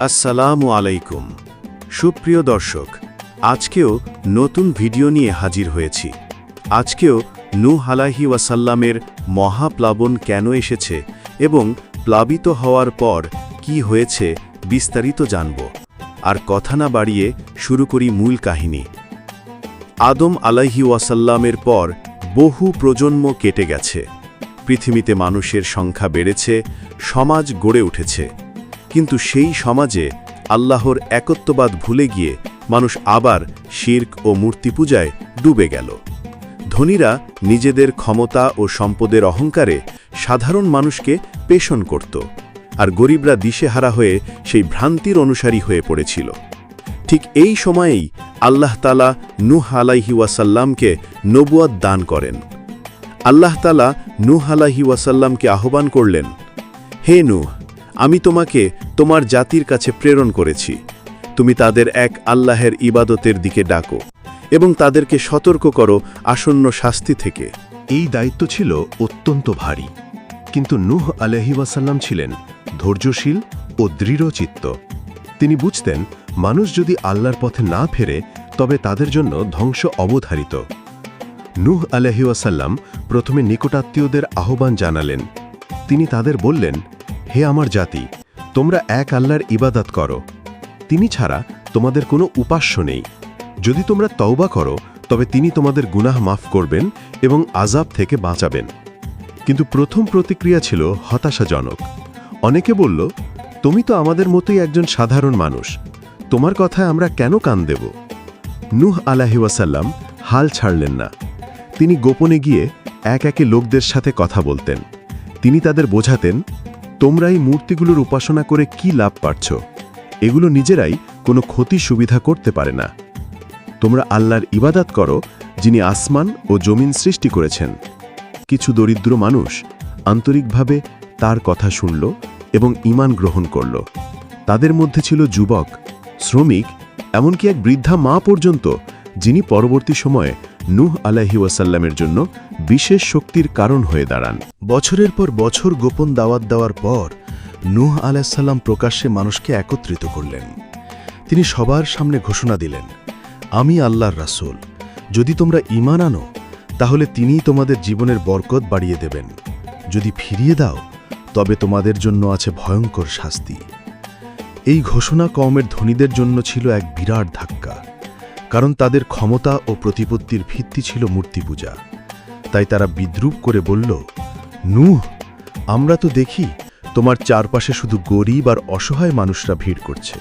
আসসালামু আলাইকুম। সুপ্রিয় দর্শক, আজকেও নতুন ভিডিও নিয়ে হাজির হয়েছি। আজকেও নু আলাহি ওয়াসাল্লামের মহাপ্লাবন কেন এসেছে এবং প্লাবিত হওয়ার পর কি হয়েছে বিস্তারিত জানব। আর কথা না বাড়িয়ে শুরু করি মূল কাহিনী। আদম আলাইহি ওয়াসাল্লামের পর বহু প্রজন্ম কেটে গেছে। পৃথিবীতে মানুষের সংখ্যা বেড়েছে, সমাজ গড়ে উঠেছে। কিন্তু সেই সমাজে আল্লাহর একত্ববাদ ভুলে গিয়ে মানুষ আবার শির্ক ও মূর্তি পূজায় ডুবে গেল। ধনীরা নিজেদের ক্ষমতা ও সম্পদের অহংকারে সাধারণ মানুষকে পেষণ করত আর গরিবরা দিশেহারা হয়ে সেই ভ্রান্তির অনুসারী হয়ে পড়েছিল। ঠিক এই সময়েই আল্লাহ তালা নুহ আলাইহি ওয়াসাল্লামকে নবুয়াদ দান করেন। আল্লাহ তালা নুহ আলাইহি ওয়াসাল্লামকে আহ্বান করলেন, হে নূহ আমি তোমাকে তোমার জাতির কাছে প্রেরণ করেছি। তুমি তাদের এক আল্লাহের ইবাদতের দিকে ডাকো এবং তাদেরকে সতর্ক করো আসন্ন শাস্তি থেকে। এই দায়িত্ব ছিল অত্যন্ত ভারী। কিন্তু নূহ আলহি ওয়াসাল্লাম ছিলেন ধৈর্যশীল ও দৃঢ়চিত্ত। তিনি বুঝতেন, মানুষ যদি আল্লাহর পথে না ফেরে, তবে তাদের জন্য ধ্বংস অবধারিত। নুহ আলহি ওয়াসাল্লাম প্রথমে নিকটাত্মীয়দের আহ্বান জানালেন। তিনি তাদের বললেন হে আমার জাতি, তোমরা এক আল্লাহর ইবাদত করো। তিনি ছাড়া তোমাদের কোনো উপাস্য নেই। যদি তোমরা তওবা করো, তবে তিনি তোমাদের গুনাহ মাফ করবেন এবং আজাব থেকে বাঁচাবেন। কিন্তু প্রথম প্রতিক্রিয়া ছিল হতাশাজনক। অনেকে বলল, তুমি তো আমাদের মতোই একজন সাধারণ মানুষ। তোমার কথায় আমরা কেন কান দেব? নুহ আলাহি ওয়াসাল্লাম হাল ছাড়লেন না। তিনি গোপনে গিয়ে এক একে লোকদের সাথে কথা বলতেন। তিনি তাদের বোঝাতেন তোমরা এই মূর্তিগুলোর উপাসনা করে কি লাভ পাচ্ছ এগুলো নিজেরাই কোনো ক্ষতি সুবিধা করতে পারে না। তোমরা আল্লাহর ইবাদাত করো, যিনি আসমান ও জমিন সৃষ্টি করেছেন। কিছু দরিদ্র মানুষ আন্তরিকভাবে তার কথা শুনল এবং ইমান গ্রহণ করল। তাদের মধ্যে ছিল যুবক, শ্রমিক, এমনকি এক বৃদ্ধা মা পর্যন্ত, যিনি পরবর্তী সময়ে নূহ আলাহি ওয়াসাল্লামের জন্য বিশেষ শক্তির কারণ হয়ে দাঁড়ান। বছরের পর বছর গোপন দাওয়াত দেওয়ার পর নূহ আলাইসাল্লাম প্রকাশ্যে মানুষকে একত্রিত করলেন। তিনি সবার সামনে ঘোষণা দিলেন, আমি আল্লাহর রাসূল। যদি তোমরা ঈমান আনো, তাহলে তিনিই তোমাদের জীবনের বরকত বাড়িয়ে দেবেন। যদি ফিরিয়ে দাও, তবে তোমাদের জন্য আছে ভয়ঙ্কর শাস্তি। এই ঘোষণা কমের ধনীদের জন্য ছিল এক বিরাট ধাক্কা। কারণ তাদের ক্ষমতা ও প্রতিপত্তির ভিত্তি ছিল মূর্তি পূজা। তাই তারা বিদ্রুপ করে বলল, নূহ, আমরা তো দেখি তোমার চারপাশে শুধু গরিব আর অসহায় মানুষরা ভিড় করছে।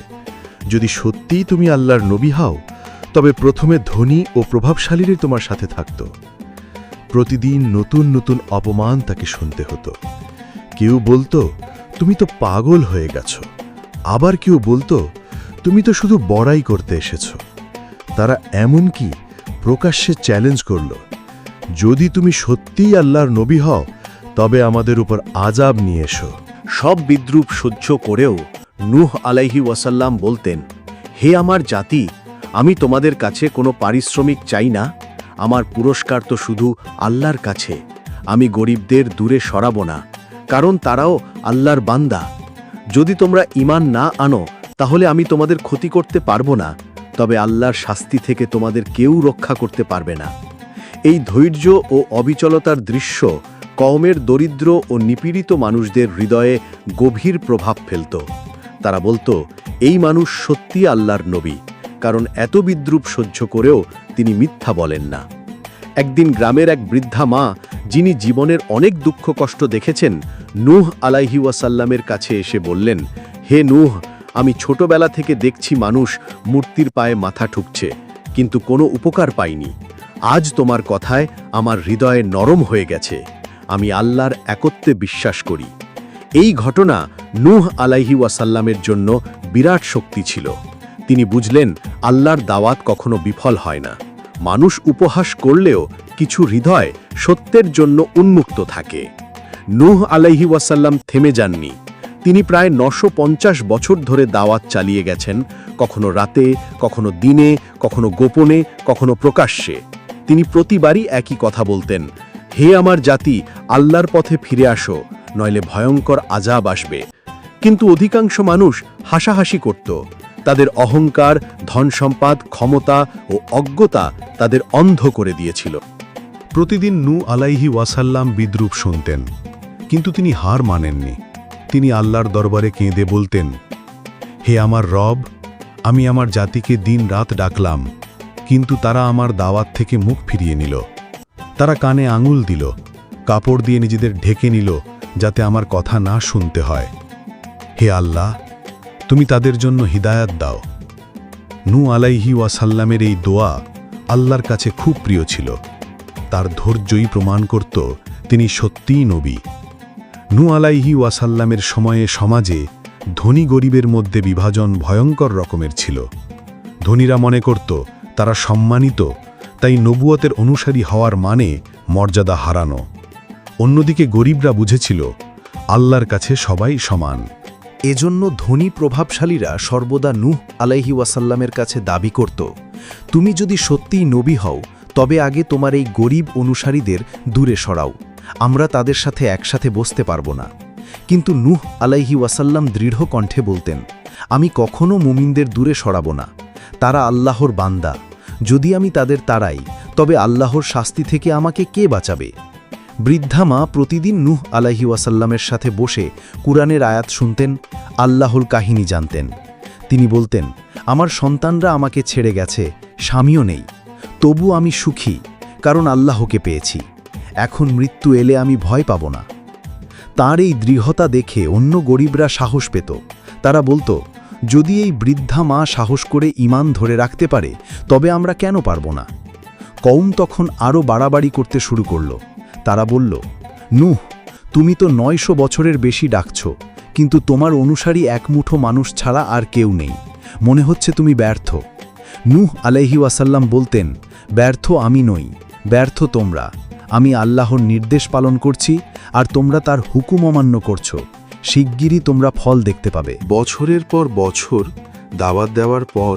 যদি সত্যিই তুমি আল্লাহর নবী হও, তবে প্রথমে ধনী ও প্রভাবশালীরই তোমার সাথে থাকত। প্রতিদিন নতুন নতুন অপমান তাকে শুনতে হতো। কেউ বলতো, তুমি তো পাগল হয়ে গেছ। আবার কেউ বলতো, তুমি তো শুধু বড়াই করতে এসেছ। তারা এমনকি প্রকাশ্যে চ্যালেঞ্জ করল, যদি তুমি সত্যিই আল্লাহর নবী হও, তবে আমাদের উপর আজাব নিয়ে এসো। সব বিদ্রুপ সহ্য করেও নুহ আলাইহি ওয়াসাল্লাম বলতেন, হে আমার জাতি, আমি তোমাদের কাছে কোনো পারিশ্রমিক চাই না। আমার পুরস্কার তো শুধু আল্লাহর কাছে। আমি গরিবদের দূরে সরাব না, কারণ তারাও আল্লাহর বান্দা। যদি তোমরা ইমান না আনো, তাহলে আমি তোমাদের ক্ষতি করতে পারব না। তবে আল্লাহর শাস্তি থেকে তোমাদের কেউ রক্ষা করতে পারবে না। এই ধৈর্য ও অবিচলতার দৃশ্য কওমের দরিদ্র ও নিপীড়িত মানুষদের হৃদয়ে গভীর প্রভাব ফেলত। তারা বলতো, এই মানুষ সত্যি আল্লাহর নবী, কারণ এত বিদ্রুপ সহ্য করেও তিনি মিথ্যা বলেন না। একদিন গ্রামের এক বৃদ্ধা মা, যিনি জীবনের অনেক দুঃখ কষ্ট দেখেছেন, নুহ আলাইহি ওয়াসাল্লামের কাছে এসে বললেন, হে নূহ আমি ছোটবেলা থেকে দেখছি মানুষ মূর্তির পায়ে মাথা ঠুকছে, কিন্তু কোনো উপকার পাইনি। আজ তোমার কথায় আমার হৃদয়ে নরম হয়ে গেছে। আমি আল্লাহর একত্বে বিশ্বাস করি। এই ঘটনা নূহ আলাইহি ওয়াসাল্লামের জন্য বিরাট শক্তি ছিল। তিনি বুঝলেন, আল্লাহর দাওয়াত কখনো বিফল হয় না। মানুষ উপহাস করলেও কিছু হৃদয় সত্যের জন্য উন্মুক্ত থাকে। নূহ আলাইহি ওয়াসাল্লাম থেমে যাননি। তিনি প্রায় নশো বছর ধরে দাওয়াত চালিয়ে গেছেন, কখনো রাতে, কখনো দিনে, কখনো গোপনে, কখনো প্রকাশ্যে। তিনি প্রতিবারই একই কথা বলতেন, হে আমার জাতি, আল্লাহর পথে ফিরে আসো, নইলে ভয়ঙ্কর আজাব আসবে। কিন্তু অধিকাংশ মানুষ হাসাহাসি করত, তাদের অহংকার, ধনসম্পদ, ক্ষমতা ও অজ্ঞতা তাদের অন্ধ করে দিয়েছিল। প্রতিদিন নু আলাইহি ওয়াসাল্লাম বিদ্রুপ শুনতেন, কিন্তু তিনি হার মানেননি। তিনি আল্লাহর দরবারে কেঁদে বলতেন, হে আমার রব, আমি আমার জাতিকে দিন রাত ডাকলাম, কিন্তু তারা আমার দাওয়াত থেকে মুখ ফিরিয়ে নিল। তারা কানে আঙুল দিল, কাপড় দিয়ে নিজেদের ঢেকে নিল, যাতে আমার কথা না শুনতে হয়। হে আল্লাহ, তুমি তাদের জন্য হিদায়াত দাও। নু আলাইহি ওয়াসাল্লামের এই দোয়া আল্লাহর কাছে খুব প্রিয় ছিল। তার ধৈর্যই প্রমাণ করত তিনি সত্যিই নবী। নু আলাইহি ওয়াসাল্লামের সময়ে সমাজে ধনী গরিবের মধ্যে বিভাজন ভয়ঙ্কর রকমের ছিল। ধনীরা মনে করত, তারা সম্মানিত, তাই নবুয়তের অনুসারী হওয়ার মানে মর্যাদা হারানো। অন্যদিকে গরিবরা বুঝেছিল, আল্লাহর কাছে সবাই সমান। এজন্য ধনী প্রভাবশালীরা সর্বদা নূহ আলাইহি ওয়াসাল্লামের কাছে দাবি করত, তুমি যদি সত্যিই নবী হও, তবে আগে তোমার এই গরিব অনুসারীদের দূরে সরাও। আমরা তাদের সাথে একসাথে বসতে পারব না। কিন্তু নূহ আলাইহি ওয়াসাল্লাম দৃঢ় কণ্ঠে বলতেন, আমি কখনো মুমিনদের দূরে সরাবো না। তারা আল্লাহর বান্দা। যদি আমি তাদের তাড়াই, তবে আল্লাহর শাস্তি থেকে আমাকে কে বাঁচাবে? বৃদ্ধা মা প্রতিদিন নূহ আলাহি ওয়াসাল্লামের সাথে বসে কুরআনের আয়াত শুনতেন আল্লাহর কাহিনী জানতেন। তিনি বলতেন, আমার সন্তানরা আমাকে ছেড়ে গেছে, স্বামীও নেই। তবু আমি সুখী, কারণ আল্লাহকে পেয়েছি। এখন মৃত্যু এলে আমি ভয় পাব না। তার এই দৃঢ়তা দেখে অন্য গরিবরা সাহস পেত। তারা বলতো, যদি এই বৃদ্ধা মা সাহস করে ইমান ধরে রাখতে পারে, তবে আমরা কেন পারব না? কৌম তখন আরও বাড়াবাড়ি করতে শুরু করল। তারা বলল, নুহ, তুমি তো নয়শো বছরের বেশি ডাকছ, কিন্তু তোমার অনুসারী এক মুঠো মানুষ ছাড়া আর কেউ নেই। মনে হচ্ছে তুমি ব্যর্থ। নুহ আলাইহি ওয়াসাল্লাম বলতেন, ব্যর্থ আমি নই, ব্যর্থ তোমরা। আমি আল্লাহর নির্দেশ পালন করছি আর তোমরা তার হুকুম অমান্য করছ। শিগগিরই তোমরা ফল দেখতে পাবে। বছরের পর বছর দাওয়াত দেওয়ার পর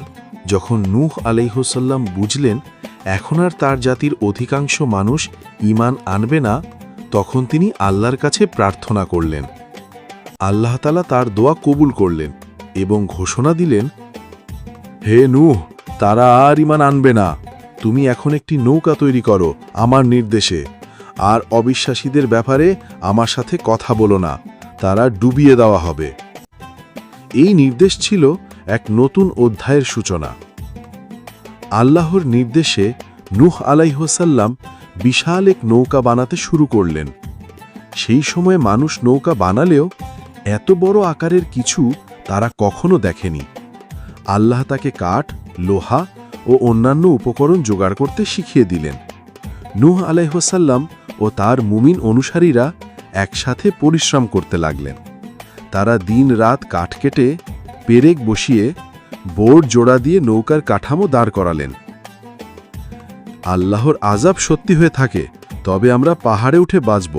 যখন নূহ আলাইহসাল্লাম বুঝলেন, এখন আর তার জাতির অধিকাংশ মানুষ ঈমান আনবে না, তখন তিনি আল্লাহর কাছে প্রার্থনা করলেন। আল্লাহ তালা তার দোয়া কবুল করলেন এবং ঘোষণা দিলেন, হে নূহ, তারা আর ঈমান আনবে না। তুমি এখন একটি নৌকা তৈরি করো, আমার নির্দেশে। আর অবিশ্বাসীদের ব্যাপারে আমার সাথে কথা বলো না, তারা ডুবিয়ে দেওয়া হবে। এই নির্দেশ ছিল এক নতুন অধ্যায়ের সূচনা। আল্লাহর নির্দেশে নুহ আলাইহসাল্লাম বিশাল এক নৌকা বানাতে শুরু করলেন। সেই সময় মানুষ নৌকা বানালেও এত বড় আকারের কিছু তারা কখনো দেখেনি। আল্লাহ তাকে কাঠ, লোহা ও অন্যান্য উপকরণ জোগাড় করতে শিখিয়ে দিলেন। নূহ আলাইহসাল্লাম ও তার মুমিন অনুসারীরা একসাথে পরিশ্রম করতে লাগলেন। তারা দিন রাত কাঠ কেটে, পেরেক বসিয়ে, বোর্ড জোড়া দিয়ে নৌকার কাঠামো দাঁড় করালেন। আল্লাহর আজাব সত্যি হয়ে থাকে, তবে আমরা পাহাড়ে উঠে বাঁচব,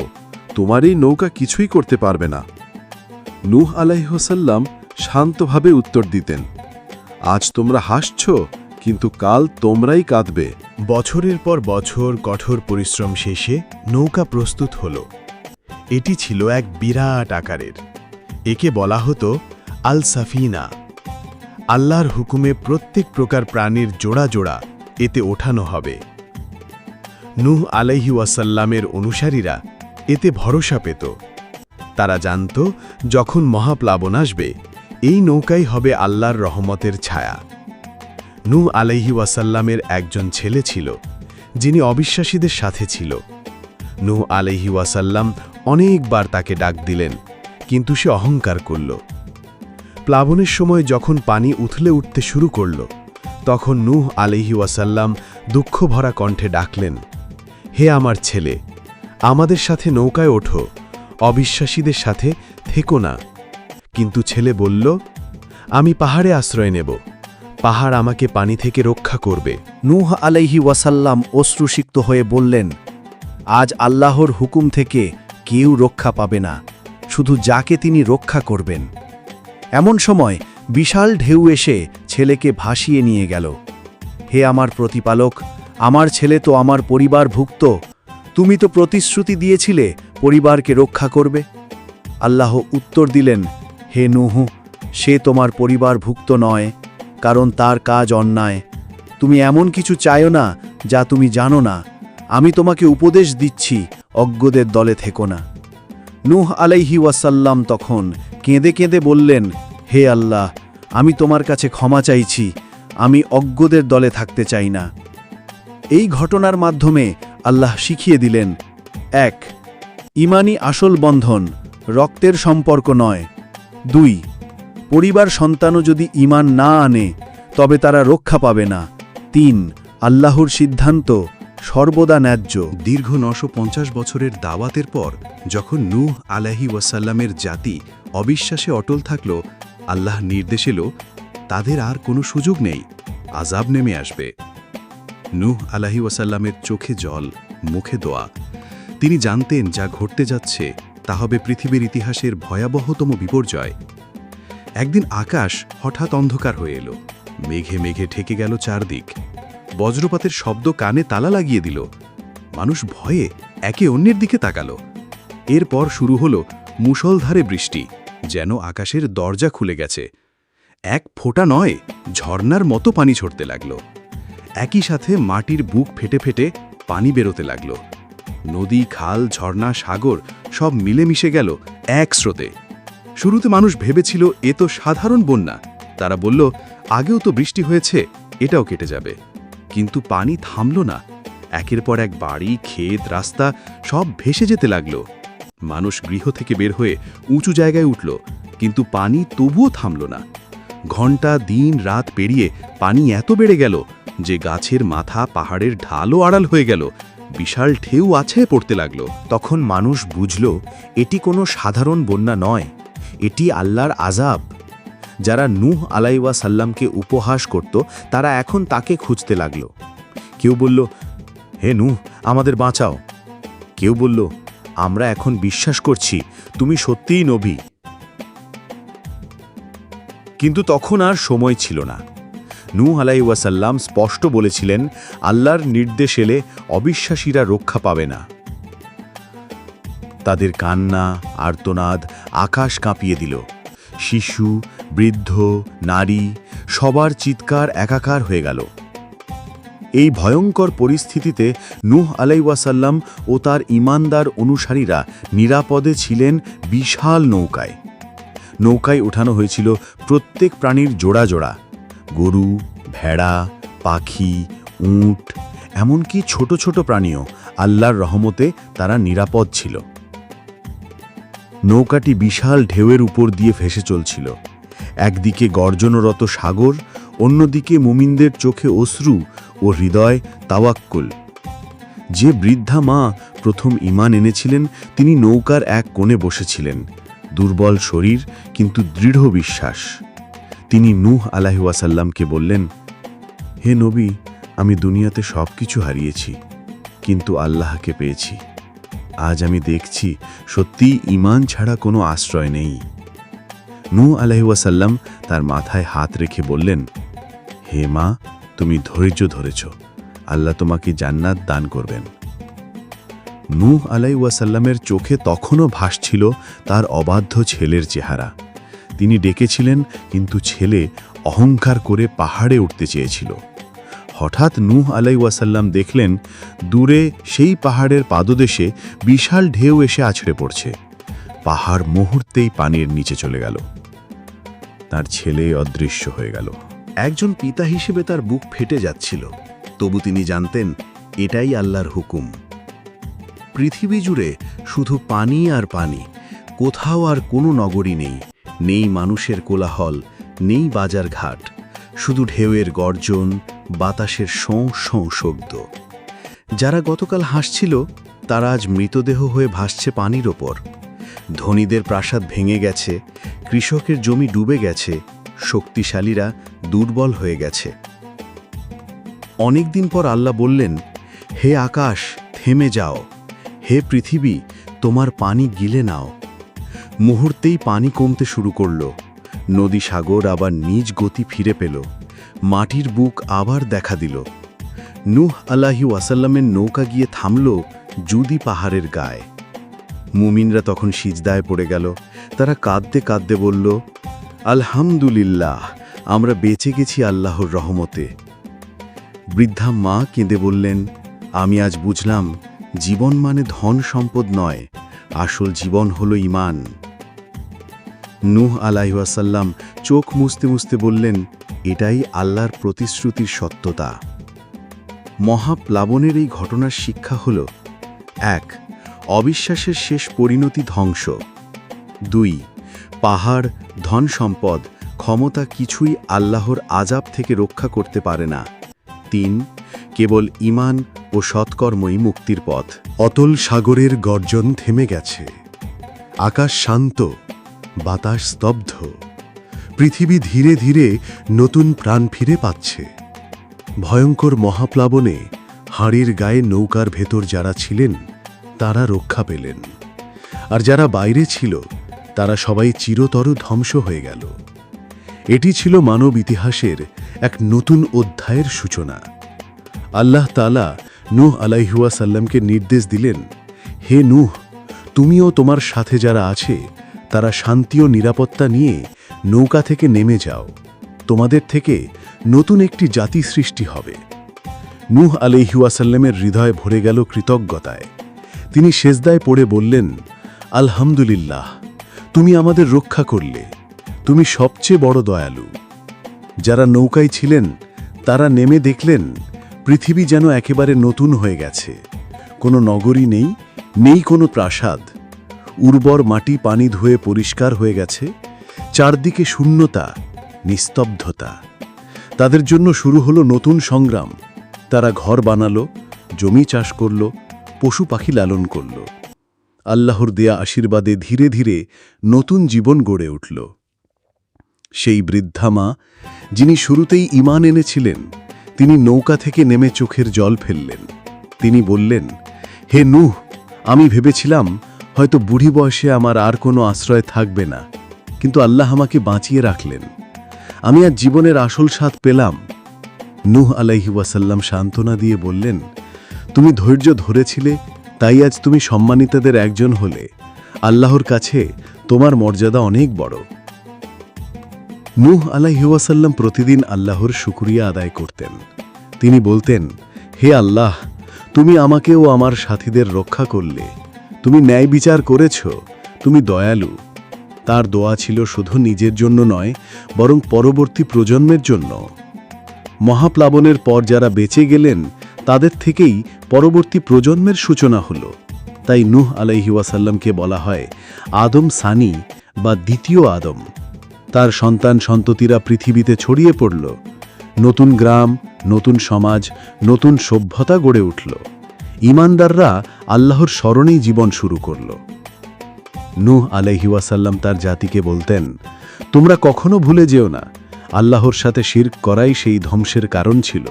তোমার এই নৌকা কিছুই করতে পারবে না। নূহ আলাইহসাল্লাম শান্তভাবে উত্তর দিতেন, আজ তোমরা হাসছ? কিন্তু কাল তোমরাই কাঁদবে। বছরের পর বছর কঠোর পরিশ্রম শেষে নৌকা প্রস্তুত হল। এটি ছিল এক বিরাট আকারের। একে বলা হতো আল সাফিনা আল্লাহর হুকুমে প্রত্যেক প্রকার প্রাণীর জোড়া জোড়া এতে ওঠানো হবে। নূহ আলাইহি ওয়াসাল্লামের অনুসারীরা এতে ভরসা পেত। তারা জানত, যখন মহাপ্লাবন আসবে, এই নৌকাই হবে আল্লাহর রহমতের ছায়া। নূহ আলাইহি ওয়াসাল্লামের একজন ছেলে ছিল, যিনি অবিশ্বাসীদের সাথে ছিল। নূহ আলাইহি ওয়াসাল্লাম অনেকবার তাকে ডাক দিলেন, কিন্তু সে অহংকার করল। প্লাবনের সময় যখন পানি উথলে উঠতে শুরু করল, তখন নূহ আলাইহি ওয়াসাল্লাম দুঃখ ভরা কণ্ঠে ডাকলেন, হে আমার ছেলে, আমাদের সাথে নৌকায় ওঠো, অবিশ্বাসীদের সাথে থেকো না। কিন্তু ছেলে বলল, আমি পাহাড়ে আশ্রয় নেব। পাহাড় আমাকে পানি থেকে রক্ষা করবে। নুহ আলাইহি ওয়াসাল্লাম অশ্রুসিক্ত হয়ে বললেন, আজ আল্লাহর হুকুম থেকে কেউ রক্ষা পাবে না, শুধু যাকে তিনি রক্ষা করবেন। এমন সময় বিশাল ঢেউ এসে ছেলেকে ভাসিয়ে নিয়ে গেল। হে আমার প্রতিপালক, আমার ছেলে তো আমার পরিবার ভুক্ত তুমি তো প্রতিশ্রুতি দিয়েছিলে পরিবারকে রক্ষা করবে? আল্লাহ উত্তর দিলেন, হে নুহু, সে তোমার পরিবারভুক্ত নয় কারণ তার কাজ অন্যায়। তুমি এমন কিছু চাইও না যা তুমি জানো না। আমি তোমাকে উপদেশ দিচ্ছি, অজ্ঞদের দলে থেকো না। নূহ আলাইহি ওয়াসাল্লাম তখন কেঁদে কেঁদে বললেন, হে আল্লাহ, আমি তোমার কাছে ক্ষমা চাইছি। আমি অজ্ঞদের দলে থাকতে চাই না। এই ঘটনার মাধ্যমে আল্লাহ শিখিয়ে দিলেন, এক ইমানি আসল বন্ধন, রক্তের সম্পর্ক নয়। দুই পরিবার সন্তানও যদি ইমান না আনে, তবে তারা রক্ষা পাবে না। তিন, আল্লাহর সিদ্ধান্ত সর্বদা ন্যায্য। দীর্ঘ নশো বছরের দাওয়াতের পর, যখন নূহ আলাহি ওয়াসাল্লামের জাতি অবিশ্বাসে অটল থাকল, আল্লাহ নির্দেশ এলো, তাদের আর কোনো সুযোগ নেই আজাব নেমে আসবে। নূহ আলাহি ওয়াসাল্লামের চোখে জল, মুখে দোয়া। তিনি জানতেন যা ঘটতে যাচ্ছে, তা হবে পৃথিবীর ইতিহাসের ভয়াবহতম বিপর্যয়। একদিন আকাশ হঠাৎ অন্ধকার হয়ে এলো। মেঘে মেঘে ঠেকে গেল চারদিক। বজ্রপাতের শব্দ কানে তালা লাগিয়ে দিল। মানুষ ভয়ে একে অন্যের দিকে তাকালো। এরপর শুরু হলো মুষলধারে বৃষ্টি, যেন আকাশের দরজা খুলে গেছে। এক ফোঁটা নয়, ঝর্ণার মতো পানি ছড়তে লাগল। একই সাথে মাটির বুক ফেটে ফেটে পানি বেরোতে লাগল। নদী, খাল, ঝর্ণা, সাগর সব মিলেমিশে গেল এক স্রোতে। শুরুতে মানুষ ভেবেছিল, এ তো সাধারণ বন্যা। তারা বলল, আগেও তো বৃষ্টি হয়েছে, এটাও কেটে যাবে। কিন্তু পানি থামল না। একের পর এক বাড়ি, ক্ষেত, রাস্তা সব ভেসে যেতে লাগল। মানুষ গৃহ থেকে বের হয়ে উঁচু জায়গায় উঠল, কিন্তু পানি তবুও থামল না। ঘণ্টা দিন, রাত পেরিয়ে পানি এত বেড়ে গেল যে গাছের মাথা, পাহাড়ের ঢালও আড়াল হয়ে গেল। বিশাল ঢেউ আছে পড়তে লাগল। তখন মানুষ বুঝল, এটি কোনো সাধারণ বন্যা নয়। এটি আল্লাহর আজাব যারা নূহ আলাইওয়া সাল্লামকে উপহাস করত, তারা এখন তাকে খুঁজতে লাগল। কেউ বলল, হে নূহ, আমাদের বাঁচাও। কেউ বলল, আমরা এখন বিশ্বাস করছি, তুমি সত্যিই নবী। কিন্তু তখন আর সময় ছিল না। নূহ আলাইওয়াসাল্লাম স্পষ্ট বলেছিলেন, আল্লাহর নির্দেশ এলে অবিশ্বাসীরা রক্ষা পাবে না। তাদের কান্না, আর্তনাদ আকাশ কাঁপিয়ে দিল। শিশু, বৃদ্ধ, নারী, সবার চিৎকার একাকার হয়ে গেল। এই ভয়ঙ্কর পরিস্থিতিতে নূহ আলাইওয়াসাল্লাম ও তার ইমানদার অনুসারীরা নিরাপদে ছিলেন বিশাল নৌকায়। নৌকায় ওঠানো হয়েছিল প্রত্যেক প্রাণীর জোড়া জোড়া। গরু, ভেড়া, পাখি, উট, এমনকি ছোট ছোট প্রাণীও আল্লাহর রহমতে তারা নিরাপদ ছিল। নৌকাটি বিশাল ঢেউয়ের উপর দিয়ে ভেসে চলছিল। একদিকে গর্জনরত সাগর, অন্যদিকে মুমিনদের চোখে অশ্রু ও হৃদয় তাওয়াক্কুল। যে বৃদ্ধা মা প্রথম ইমান এনেছিলেন, তিনি নৌকার এক কোণে বসেছিলেন। দুর্বল শরীর, কিন্তু দৃঢ় বিশ্বাস। তিনি নূহ আলাহিওয়াসাল্লামকে বললেন, হে নবী, আমি দুনিয়াতে সব কিছু হারিয়েছি, কিন্তু আল্লাহকে পেয়েছি। আজ আমি দেখছি সত্যি ইমান ছাড়া কোনো আশ্রয় নেই। নু আলাইসাল্লাম তার মাথায় হাত রেখে বললেন, হে মা, তুমি ধৈর্য ধরেছ। আল্লাহ তোমাকে জান্নাত দান করবেন। নূহ আলাইসাল্লামের চোখে তখনও ভাসছিল তার অবাধ্য ছেলের চেহারা। তিনি ডেকেছিলেন, কিন্তু ছেলে অহংকার করে পাহাড়ে উঠতে চেয়েছিল। হঠাৎ নূহ আলাইসাল্লাম দেখলেন দূরে সেই পাহাড়ের পাদদেশে বিশাল ঢেউ এসে আছড়ে পড়ছে। পাহাড় মুহূর্তেই পানির নিচে চলে গেল। তার ছেলে অদৃশ্য হয়ে গেল। একজন পিতা হিসেবে তার বুক ফেটে যাচ্ছিল। তবু তিনি জানতেন, এটাই আল্লাহর হুকুম। পৃথিবী জুড়ে শুধু পানি আর পানি, কোথাও আর কোনো নগরী নেই। নেই মানুষের কোলাহল, নেই বাজার ঘাট শুধু ঢেউয়ের গর্জন বাতাসের শোঁ শোঁ শব্দ। যারা গতকাল হাসছিল, তারা আজ মৃতদেহ হয়ে ভাসছে পানির ওপর। ধনীদের প্রাসাদ ভেঙে গেছে, কৃষকের জমি ডুবে গেছে, শক্তিশালীরা দুর্বল হয়ে গেছে। অনেকদিন পর আল্লাহ বললেন, হে আকাশ, থেমে যাও। হে পৃথিবী, তোমার পানি গিলে নাও। মুহূর্তেই পানি কমতে শুরু করল। নদী সাগর আবার নিজ গতি ফিরে পেল। মাটির বুক আবার দেখা দিল। নুহ আলাহি ওয়াসাল্লামের নৌকা গিয়ে থামল জুদি পাহাড়ের গায়ে। মুমিনরা তখন সিজদায় পড়ে গেল। তারা কাঁদতে কাঁদতে বলল, আলহামদুলিল্লাহ, আমরা বেঁচে গেছি আল্লাহর রহমতে। বৃদ্ধা মা কেঁদে বললেন, আমি আজ বুঝলাম, জীবন মানে ধন সম্পদ নয়, আসল জীবন হলো ইমান নূহ আলাইহাসাল্লাম চোখ মুছতে মুছতে বললেন, এটাই আল্লাহর প্রতিশ্রুতির সত্যতা। মহাপ্লাবনের এই ঘটনার শিক্ষা হল, এক, অবিশ্বাসের শেষ পরিণতি ধ্বংস। দুই, পাহাড়, ধন সম্পদ, ক্ষমতা কিছুই আল্লাহর আজাব থেকে রক্ষা করতে পারে না। তিন, কেবল ইমান ও সৎকর্মই মুক্তির পথ। অতল সাগরের গর্জন থেমে গেছে। আকাশ শান্ত বাতাস স্তব্ধ। পৃথিবী ধীরে ধীরে নতুন প্রাণ ফিরে পাচ্ছে। ভয়ঙ্কর মহাপ্লাবনে হাড়ির গায়ে নৌকার ভেতর যারা ছিলেন, তারা রক্ষা পেলেন। আর যারা বাইরে ছিল, তারা সবাই চিরতর ধ্বংস হয়ে গেল। এটি ছিল মানব ইতিহাসের এক নতুন অধ্যায়ের সূচনা। আল্লাহ তালা নূহ আলাইহুয়া সাল্লামকে নির্দেশ দিলেন, হে নূহ, তুমিও তোমার সাথে যারা আছে তারা শান্তি ও নিরাপত্তা নিয়ে নৌকা থেকে নেমে যাও। তোমাদের থেকে নতুন একটি জাতি সৃষ্টি হবে। নূহ আলাইহুয়াসাল্লামের হৃদয় ভরে গেল কৃতজ্ঞতায়। তিনি সেজদায় পড়ে বললেন, আলহামদুলিল্লাহ, তুমি আমাদের রক্ষা করলে। তুমি সবচেয়ে বড় দয়ালু। যারা নৌকায় ছিলেন, তারা নেমে দেখলেন, পৃথিবী যেন একেবারে নতুন হয়ে গেছে। কোনো নগরী নেই নেই কোনো প্রাসাদ। উর্বর মাটি পানি ধুয়ে পরিষ্কার হয়ে গেছে, চারদিকে শূন্যতা, নিস্তব্ধতা। তাদের জন্য শুরু হলো নতুন সংগ্রাম। তারা ঘর বানালো, জমি চাষ করল, পশু পাখি লালন করল। আল্লাহর দেয়া আশীর্বাদে ধীরে ধীরে নতুন জীবন গড়ে উঠল। সেই বৃদ্ধা মা, যিনি শুরুতেই ইমান এনেছিলেন, তিনি নৌকা থেকে নেমে চোখের জল ফেললেন। তিনি বললেন, হে নুহ, আমি ভেবেছিলাম হয়তো বুড়ি বয়সে আমার আর কোনো আশ্রয় থাকবে না। কিন্তু আল্লাহ আমাকে বাঁচিয়ে রাখলেন। আমি আজ জীবনের আসল স্বাদ পেলাম। নূহ আলাইহি ওয়াসাল্লাম সান্ত্বনা দিয়ে বললেন, তুমি ধৈর্য ধরেছিলে, তাই আজ তুমি সম্মানিতদের একজন হলে। আল্লাহর কাছে তোমার মর্যাদা অনেক বড়। নূহ আলাইহাসাল্লাম প্রতিদিন আল্লাহর শুক্রিয়া আদায় করতেন। তিনি বলতেন, হে আল্লাহ, তুমি আমাকে ও আমার সাথীদের রক্ষা করলে। তুমি ন্যায় বিচার করেছ, তুমি দয়ালু। তার দোয়া ছিল শুধু নিজের জন্য নয়, বরং পরবর্তী প্রজন্মের জন্য। মহাপ্লাবনের পর যারা বেঁচে গেলেন, তাদের থেকেই পরবর্তী প্রজন্মের সূচনা হল। তাই নুহ আলাইহি ওয়াসাল্লামকে বলা হয় আদম সানি বা দ্বিতীয় আদম। তার সন্তান সন্ততিরা পৃথিবীতে ছড়িয়ে পড়ল। নতুন গ্রাম, নতুন সমাজ, নতুন সভ্যতা গড়ে উঠল। ইমানদাররা আল্লাহর স্মরণেই জীবন শুরু করল। নূহ আলাইহি ওয়াসাল্লাম তার জাতিকে বলতেন, তোমরা কখনো ভুলে যেও না, আল্লাহর সাথে শির্ক করাই সেই ধ্বংসের কারণ ছিল।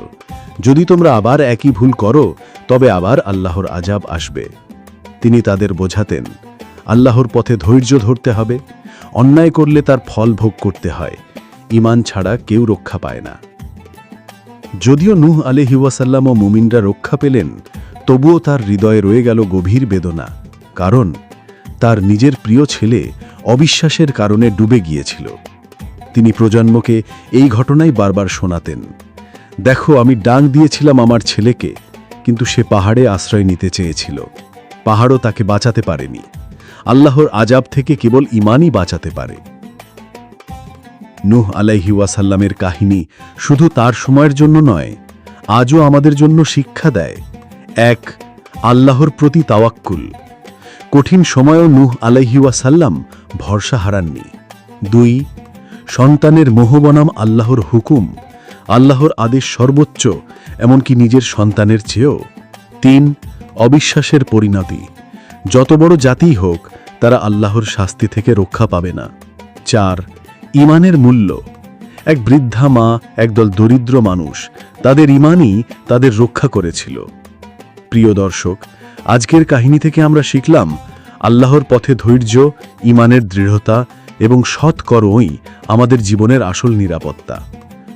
যদি তোমরা আবার একই ভুল করো, তবে আবার আল্লাহর আজাব আসবে। তিনি তাদের বোঝাতেন, আল্লাহর পথে ধৈর্য ধরতে হবে, অন্যায় করলে তার ফল ভোগ করতে হয় ইমান ছাড়া কেউ রক্ষা পায় না। যদিও নূহ আলহিউসাল্লাম ও মুমিনরা রক্ষা পেলেন তবুও তার হৃদয়ে রয়ে গেল গভীর বেদনা, কারণ তার নিজের প্রিয় ছেলে অবিশ্বাসের কারণে ডুবে গিয়েছিল। তিনি প্রজন্মকে এই ঘটনাই বারবার শোনাতেন, দেখো, আমি ডাং দিয়েছিলাম আমার ছেলেকে, কিন্তু সে পাহাড়ে আশ্রয় নিতে চেয়েছিল। পাহাড়ও তাকে বাঁচাতে পারেনি। আল্লাহর আজাব থেকে কেবল ইমানই বাঁচাতে পারে। নূহ আলাইহি ওয়াসাল্লামের কাহিনী শুধু তার সময়ের জন্য নয়, আজও আমাদের জন্য শিক্ষা দেয় এক, আল্লাহর প্রতি তাওয়াক্কুল। কঠিন সময়েও নূহ আলাইহি ওয়াসাল্লাম ভরসা হারাননি। দুই, সন্তানের মোহ বনাম আল্লাহর হুকুম, আল্লাহর আদেশ সর্বোচ্চ, এমনকি নিজের সন্তানের চেয়েও। তিন, অবিশ্বাসের পরিণতি। যত বড় জাতিই হোক, তারা আল্লাহর শাস্তি থেকে রক্ষা পাবে না। চার, ইমানের মূল্য। এক বৃদ্ধা মা, একদল দরিদ্র মানুষ, তাদের ইমানই তাদের রক্ষা করেছিল। প্রিয় দর্শক, আজকের কাহিনী থেকে আমরা শিখলাম আল্লাহর পথে ধৈর্য ইমানের দৃঢ়তা এবং সৎ কর্মই আমাদের জীবনের আসল নিরাপত্তা।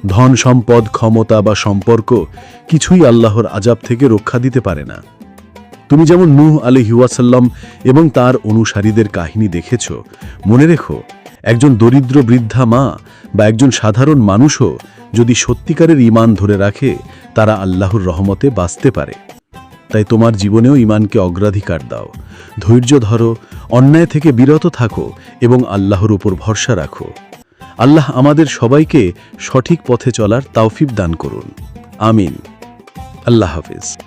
ধন সম্পদ, ক্ষমতা বা সম্পর্ক কিছুই আল্লাহর আজাব থেকে রক্ষা দিতে পারে না। তুমি যেমন নূহ আলহিউসাল্লাম এবং তার অনুসারীদের কাহিনী দেখেছ, মনে রেখো, একজন দরিদ্র বৃদ্ধা মা বা একজন সাধারণ মানুষও যদি সত্যিকারের ঈমান ধরে রাখে, তারা আল্লাহর রহমতে বাঁচতে পারে। তাই তোমার জীবনেও ইমানকে অগ্রাধিকার দাও। ধৈর্য ধরো, অন্যায় থেকে বিরত থাকো এবং আল্লাহর উপর ভরসা রাখো। আল্লাহ আমাদের সবাইকে সঠিক পথে চলার তাওফিব দান করুন। আমিন। আল্লাহ হাফিজ।